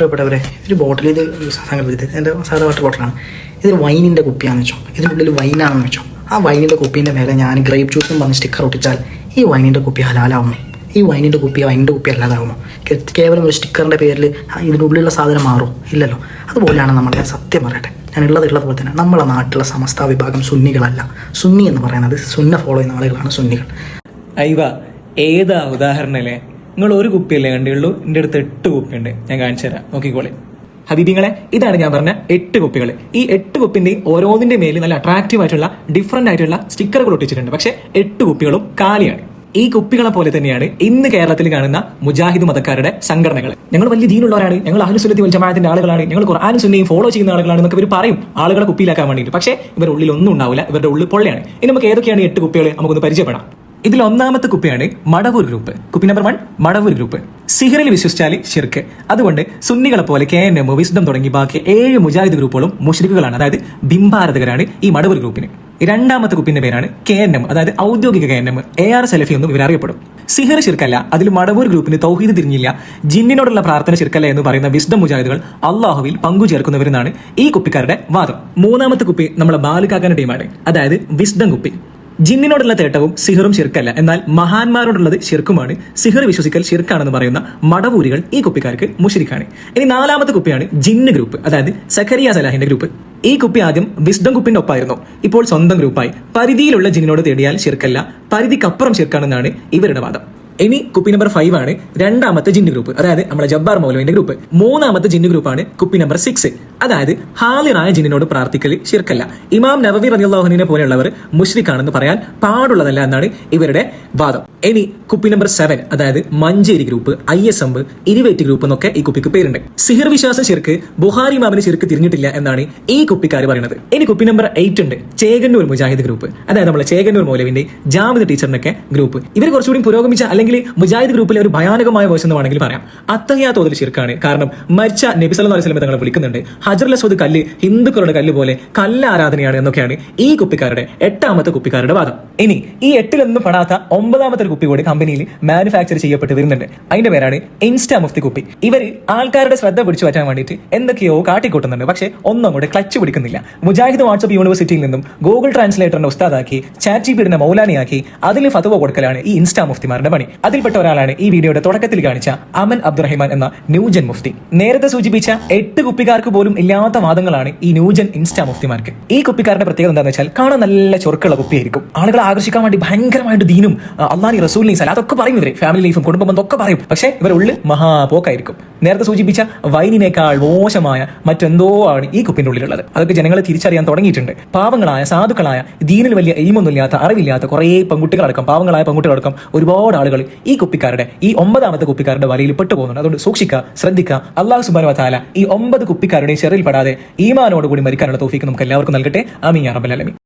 പ്രിയപ്പെട്ടവരെ ഒരു ബോട്ടിൽ ഇത് സങ്കല്പിച്ചത് എന്റെ സാധാ വാട്ടർ ബോട്ടിലാണ് ഇതൊരു വൈനിന്റെ കുപ്പിയാണെന്ന് വെച്ചോ. ഇതിനുള്ളിൽ വൈനാണെന്ന് വെച്ചോ. ആ വൈനിന്റെ കുപ്പീന്റെ മേലെ ഞാൻ ഗ്രേപ്പ് ജ്യൂസും വന്ന് സ്റ്റിക്കർ ഒട്ടിച്ചാൽ ഈ വൈനിന്റെ കുപ്പി ഹലാലാവുമോ ഈ വൈനിന്റെ കുപ്പി വൈനിന്റെ കുപ്പി അല്ലാതാവുമോ കേവലം ഒരു സ്റ്റിക്കറിന്റെ പേരിൽ ഇതിന്റെ ഉള്ളിലുള്ള സാധനം മാറും. ഇല്ലല്ലോ. അതുപോലെയാണ് നമ്മളെ സത്യം പറയട്ടെ. ഞാൻ ഉള്ളത് ഉള്ളതുപോലെ തന്നെ നമ്മളെ നാട്ടിലുള്ള സമസ്ത വിഭാഗം സുന്നികളല്ല. സുന്നി എന്ന് പറയുന്നത് സുന്ന ഫോളോ ചെയ്യുന്ന ആളുകളാണ് സുന്നികൾ. ഐവ ഏതാ ഉദാഹരണല്ലേ? നിങ്ങൾ ഒരു കുപ്പിയല്ലേ കണ്ടുള്ളൂ എന്റെ അടുത്ത് എട്ട് കുപ്പിയുണ്ട്. ഞാൻ കാണിച്ചു തരാം. നോക്കിക്കോളെ. ഹബീബിങ്ങളെ ഇതാണ് ഞാൻ പറഞ്ഞ എട്ട് കുപ്പികൾ ഈ എട്ട് കുപ്പിന്റെ ഓരോന്നിന്റെ മേലിൽ നല്ല അട്രാക്റ്റീവ് ആയിട്ടുള്ള ഡിഫറെന്റ് ആയിട്ടുള്ള സ്റ്റിക്കറുകൾ ഒട്ടിച്ചിട്ടുണ്ട്. പക്ഷെ എട്ട് കുപ്പികളും കാലിയാണ്. ഈ കുപ്പികളെ പോലെ തന്നെയാണ് ഇന്ന് കേരളത്തിൽ കാണുന്ന മുജാഹിദ് മതക്കാരുടെ സംഘടനകൾ ഞങ്ങൾ വലിയ ദീനുള്ളവരാണ്. ഞങ്ങൾ അഹ്ലുസുലത്തി വൽ ജമാഅത്തിന്റെ ആളുകളാണ്. ഞങ്ങൾ ഖുർആാനും സുന്നയും ഫോളോ ചെയ്യുന്ന ആളുകളാണ് എന്നൊക്കെ ഇവർ പറയും. ആളുകളെ കുപ്പിയിലാക്കാൻ വേണ്ടിയിട്ട്. പക്ഷേ ഇവരുടെ ഉള്ളിൽ ഒന്നും ഉണ്ടാവില്ല. ഇവരുടെ ഉള്ളിൽ പൊള്ളയാണ്. ഇനി നമുക്ക് ഏതൊക്കെയാണ് എട്ട് കുപ്പികൾ നമുക്കൊന്ന് പരിചയപ്പെടാം. ഇതിൽ ഒന്നാമത്തെ കുപ്പിയാണ് മടവൂർ ഗ്രൂപ്പ്. കുപ്പി നമ്പർ വൺ മടവൂർ ഗ്രൂപ്പ്. സിഹറിൽ വിശ്വസിച്ചാൽ ഷിർക്ക് അതുകൊണ്ട് സുന്നികളെ പോലെ കെ എൻ എം വിസ്ഡം തുടങ്ങി ബാക്കി ഏഴ് മുജാഹിദ് ഗ്രൂപ്പുകളും മുഷ്രിഖുകളാണ്. അതായത് ബിംബാരതകരാണ് ഈ മടവൂർ ഗ്രൂപ്പിന്. രണ്ടാമത്തെ കുപ്പിന്റെ പേരാണ് കെ എൻ എം. അതായത് ഔദ്യോഗിക K N M. A R സലഫി എന്നും ഇവർ അറിയപ്പെടും. സിഹർ ശിർക്കല്ല അതിൽ മടവൂർ ഗ്രൂപ്പിന് തൗഹീദ് തിരിഞ്ഞില്ല ജിന്നിനോടുള്ള പ്രാർത്ഥന ശിർക്കല്ല എന്ന് പറയുന്ന വിസ്ഡം മുജാഹിദുകൾ അള്ളാഹുവിൽ പങ്കു ചേർക്കുന്നവരെന്നാണ് ഈ കുപ്പിക്കാരുടെ വാദം. മൂന്നാമത്തെ കുപ്പി നമ്മളെ ബാലുക്കാക്കാന്റെ ടീമാണ് അതായത് വിസ്ഡം കുപ്പി. ജിന്നിനോടുള്ള തേട്ടവും സിഹറും ശിർക്കല്ല. എന്നാൽ മഹാന്മാരോടുള്ളത് ശിർക്കുമാണ്. സിഹർ വിശ്വസിക്കൽ ശിർക്കാണെന്ന് പറയുന്ന മടവൂരികൾ ഈ കുപ്പിക്കാർക്ക് മുഷിരിക്കാണ്. ഇനി നാലാമത്തെ കുപ്പിയാണ് ജിന്ന് ഗ്രൂപ്പ്. അതായത് സഖരിയ സലാഹിന്റെ ഗ്രൂപ്പ്. ഈ കുപ്പി ആദ്യം വിസ്ഡം കുപ്പിന്റെ ഒപ്പായിരുന്നു. ഇപ്പോൾ സ്വന്തം ഗ്രൂപ്പായി. പരിധിയിലുള്ള ജിന്നിനോട് തേടിയാൽ ശിർക്കല്ല. പരിധിക്കപ്പുറം ശിർക്കാണെന്നാണ് ഇവരുടെ വാദം. ഇനി കുപ്പി നമ്പർ ഫൈവ് ആണ് രണ്ടാമത്തെ ജിന്നു ഗ്രൂപ്പ്. അതായത് നമ്മുടെ ജബ്ബാർ മൗലവിന്റെ ഗ്രൂപ്പ്. മൂന്നാമത്തെ ജിന്നു ഗ്രൂപ്പാണ് കുപ്പി നമ്പർ സിക്സ് അതായത് ഹാലിറായ ജിന്നിനോട് പ്രാർത്ഥിക്കൽ ശിർക്കല്ല. ഇമാം നവവി റലിയുള്ളാഹുവിനെ പോലെയുള്ളവർ മുഷ്രിഖാണെന്ന് പറയാൻ പാടുള്ളതല്ല എന്നാണ് ഇവരുടെ വാദം. ഇനി കുപ്പി നമ്പർ സെവൻ അതായത് Manjeri group I S M ഇരുവേറ്റ് group എന്നൊക്കെ ഈ കുപ്പിക്ക് പേരുണ്ട്. സിഹിർ വിശ്വാസ ശിർക്ക് ബുഹാരി മാമിന് ശിർക്ക് തിരിഞ്ഞിട്ടില്ല എന്നാണ് ഈ കുപ്പിക്കാർ പറയുന്നത്. ഇനി കുപ്പി നമ്പർ എയ്റ്റ് ഉണ്ട് ചേകന്നൂർ മുജാഹിദ് ഗ്രൂപ്പ് അതായത് നമ്മളെ ചേകന്നൂർ മൗലവിന്റെ ജാമിദ് ടീച്ചറിനൊക്കെ ഗ്രൂപ്പ്. ഇവർ കുറച്ചുകൂടി പുരോഗമിച്ച അല്ലെങ്കിൽ മുജാഹിദ് ഗ്രൂപ്പിലെ ഒരു ഭയാനകമായ വശം എന്ന് വേണമെങ്കിൽ പറയാം. അത്തഹ്യാ തോതിൽ ശിർക്കാണ്. കാരണം മരിച്ച നബിസ് അലൈഹി സ്വലമെ തങ്ങളെ വിളിക്കുന്നുണ്ട്. ഹജർ അസ്വദ് കല്ല് ഹിന്ദുക്കളുടെ കല്ല് പോലെ കല്ല് ആരാധനയാണ് എന്നൊക്കെയാണ് ഈ കുപ്പിക്കാരുടെ എട്ടാമത്തെ കുപ്പിക്കാരുടെ വാദം. ഇനി ഈ എട്ടിലൊന്നും പെടാത്ത ഒമ്പതാമത്തെ കുപ്പി കൂടി കമ്പനിയിൽ മാനുഫാക്ചർ ചെയ്യപ്പെട്ട് വരുന്നുണ്ട്. അതിന്റെ പേരാണ് ഇൻസ്റ്റാ മുഫ്തി കുപ്പി. ഇവർ ആൾക്കാരുടെ ശ്രദ്ധ പിടിച്ചു പറ്റാൻ വേണ്ടിയിട്ട് എന്തൊക്കെയോ കാട്ടിക്കൂട്ടുന്നുണ്ട്. പക്ഷേ ഒന്നും അങ്ങോട്ട് ക്ലച്ച് പിടിക്കുന്നില്ല. മുജാഹിദ് വാട്സ്ആപ്പ് യൂണിവേഴ്സിറ്റിയിൽ നിന്നും ഗൂഗിൾ ട്രാൻസ്ലേറ്ററിന്റെ ഉസ്താദാക്കി ചാറ്റ് ജിപിയുടെ മൗലാനിയാക്കി അതിൽ ഫതുവ കൊടുക്കലാണ് ഈ ഇൻസ്റ്റാ മുഫ്തിമാരുടെ പണി. അതിൽപ്പെട്ട ഒരാളാണ് ഈ വീഡിയോയുടെ തുടക്കത്തിൽ കാണിച്ച അമൻ അബ്ദുറഹിമാൻ എന്ന ന്യൂജൻ മുഫ്തി. നേരത്തെ സൂചിപ്പിച്ച എട്ട് കുപ്പിക്കാർക്ക് പോലും ഇല്ലാത്ത വാദങ്ങളാണ് ഈ ന്യൂജൻ ഇൻസ്റ്റാ മുഫ്തിമാർക്ക്. ഈ കുപ്പിക്കാരന്റെ പ്രത്യേകത എന്താണെന്ന് വെച്ചാൽ കാണാൻ നല്ല ചൊറുക്കുള്ള കുപ്പിയായിരിക്കും. ആളുകളെ ആകർഷിക്കാൻ വേണ്ടി ഭയങ്കരമായിട്ട് ദീനും അള്ളാഹി റസൂലിനെയും സല അതൊക്കെ പറയും ഇവർ. ഫാമിലി ലൈഫും കുടുംബ ഒക്കെ പറയും. പക്ഷേ ഇവർ ഉള്ളിൽ മഹാപോക്കായിരിക്കും നേരത്തെ സൂചിപ്പിച്ച വൈനിനേക്കാൾ മോശമായ മറ്റെന്തോ ആണ് ഈ കുപ്പിന്റെ ഉള്ളിലുള്ളത്. അതൊക്കെ ജനങ്ങളെ തിരിച്ചറിയാൻ തുടങ്ങിയിട്ടുണ്ട്. പാവങ്ങളായ സാധുക്കളായ ദീനിൽ വലിയ എയിമൊന്നുമില്ലാത്ത അറിവില്ലാത്ത കുറേ പെൺകുട്ടികളടക്കം പാവങ്ങളായ പെൺകുട്ടികളടക്കം ഒരുപാട് ആളുകൾ ഈ കുപ്പിക്കാരുടെ ഈ ഒമ്പതാമത്തെ കുപ്പിക്കാരുടെ വലയിൽ പെട്ടുപോകുന്നുണ്ട്. അതുകൊണ്ട് സൂക്ഷിക്കുക ശ്രദ്ധിക്കുക. അള്ളാഹു സുബാനു താല ഈ ഒമ്പത് കുപ്പിക്കാരുടെയും ചെറിയിൽ പെടാതെ ഈമാനോടുകൂടി മരിക്കാനുള്ള തോഫിക്ക് നമുക്ക് എല്ലാവർക്കും നൽകട്ടെ. ആമീൻ യാ റബ്ബൽ ആലമീൻ.